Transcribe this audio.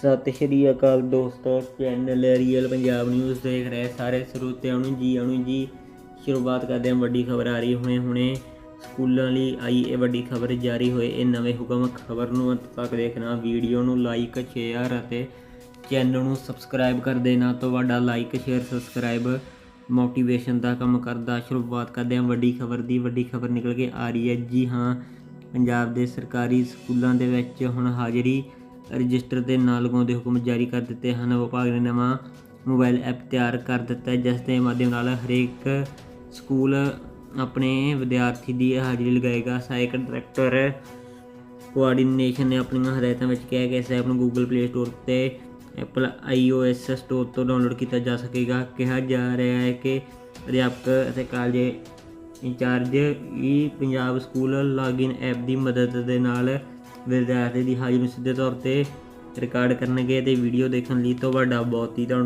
ਸਤਿ ਸ਼੍ਰੀ ਅਕਾਲ ਦੋਸਤੋ channel real Punjab news ਦੇਖ ਰਹੇ ਸਾਰੇ ਸਰੋਤਿਆਂ ਨੂੰ ਜੀ ਆਣੂ ਜੀ। ਸ਼ੁਰੂਆਤ ਕਰਦੇ ਹਾਂ ਵੱਡੀ ਖਬਰ ਆ ਰਹੀ ਹੁਣੇ ਹੁਣੇ। ਸਕੂਲਾਂ ਲਈ ਆਈ ਇਹ ਵੱਡੀ ਖਬਰ ਜਾਰੀ ਹੋਏ, ਇਹ ਨਵੇਂ ਹੁਕਮ ਖਬਰ ਨੂੰ ਅੰਤ ਤੱਕ ਦੇਖਣਾ। ਵੀਡੀਓ ਨੂੰ ਲਾਈਕ ਸ਼ੇਅਰ ਅਤੇ ਚੈਨਲ ਨੂੰ ਸਬਸਕ੍ਰਾਈਬ ਕਰ ਦੇਣਾ। ਤੁਹਾਡਾ ਲਾਈਕ ਸ਼ੇਅਰ ਸਬਸਕ੍ਰਾਈਬ ਮੋਟੀਵੇਸ਼ਨ ਦਾ ਕੰਮ ਕਰਦਾ। ਸ਼ੁਰੂਆਤ ਕਰਦੇ ਹਾਂ ਵੱਡੀ ਖਬਰ ਦੀ। ਵੱਡੀ ਖਬਰ ਨਿਕਲ ਕੇ ਆ ਰਹੀ ਹੈ, ਜੀ ਹਾਂ, ਪੰਜਾਬ ਦੇ ਸਰਕਾਰੀ ਸਕੂਲਾਂ ਦੇ ਵਿੱਚ ਹੁਣ ਹਾਜ਼ਰੀ ਰਜਿਸਟਰ ਦੇ ਨਾਲ ਲਗਾਉਣ ਦੇ ਹੁਕਮ ਜਾਰੀ ਕਰ ਦਿੱਤੇ ਹਨ। ਵਿਭਾਗ ਨੇ ਨਵਾਂ ਮੋਬਾਈਲ ਐਪ ਤਿਆਰ ਕਰ ਦਿੱਤਾ ਹੈ, ਜਿਸ ਦੇ ਮਾਧਿਅਮ ਨਾਲ ਹਰੇਕ ਸਕੂਲ ਆਪਣੇ ਵਿਦਿਆਰਥੀ ਦੀ ਹਾਜ਼ਰੀ ਲਗਾਏਗਾ। ਸਹਾਇਕ ਡਾਇਰੈਕਟਰ ਕੋਆਰਡੀਨੇਸ਼ਨ ਨੇ ਆਪਣੀਆਂ ਹਦਾਇਤਾਂ ਵਿੱਚ ਕਿਹਾ ਕਿ ਇਸ ਐਪ ਨੂੰ Google Play Store ਤੇ Apple iOS ਸਟੋਰ ਤੋਂ ਡਾਊਨਲੋਡ ਕੀਤਾ ਜਾ ਸਕੇਗਾ। ਕਿਹਾ ਜਾ ਰਿਹਾ ਹੈ ਕਿ ਅਧਿਆਪਕ ਅਤੇ ਕਾਲਜ ਇੰਚਾਰਜ ਹੀ ਪੰਜਾਬ ਸਕੂਲ ਲੌਗਇਨ ਐਪ ਦੀ ਮਦਦ ਦੇ ਨਾਲ ਵਿਦਿਆਰਥੀ ਦੀ ਹਾਜ਼ਰੀ ਨੂੰ ਸਿੱਧੇ ਤੌਰ ਤੇ ਰਿਕਾਰਡ ਕਰਨਗੇ ਤੇ ਵੀਡੀਓ ਦੇਖਣ ਲਈ ਤੁਹਾਡਾ ਬਹੁਤ ਹੀ ਧੰਨਵਾਦ